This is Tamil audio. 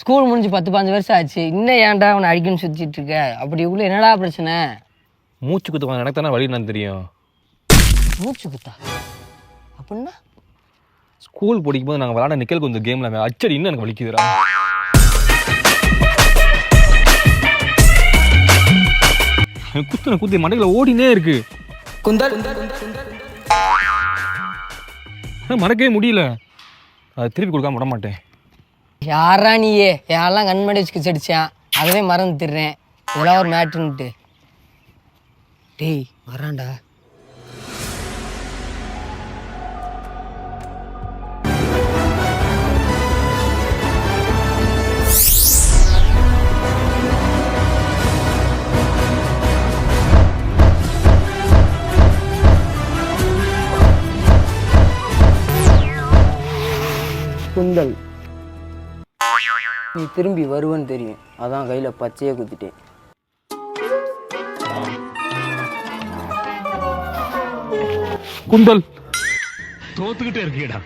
ஸ்கூல் முடிஞ்சு பத்து பாஞ்சு வருஷம் ஆச்சு. இன்னும் ஏன்டா அவனை அடிக்கணும்னு சுற்றிட்டு இருக்க? அப்படி உள்ள என்னடா பிரச்சனை? மூச்சு குத்து எனக்கு தானே வழி நான் தெரியும். மூச்சு குத்தா? அப்படின்னா? ஸ்கூல் படிக்கும்போது நாங்கள் விளாட நிக்கல் கொஞ்சம் கேமில் அச்சடி இன்னும் எனக்கு வலிக்குதுடா. எனக்கு குத்துன குத்தி மண்டையில் ஓடினே இருக்கு. குந்தல். மறக்கவே முடியல. அதை திருப்பி கொடுக்காம விட மாட்டேன். யாரா நீயே? யாரெல்லாம் கண்மடி வச்சு செடிச்சான் அதுவே மறந்துடுறேன் இதெல்லாம் ஒரு மேட்ருன்ட்டு டேய் வரான்டா குந்தல் நீ திரும்பி வருவன்னு தெரியும். அதான் கையில் பச்சையே குத்திட்டேன். குந்தல். தோத்துக்கிட்டே இருக்கீடா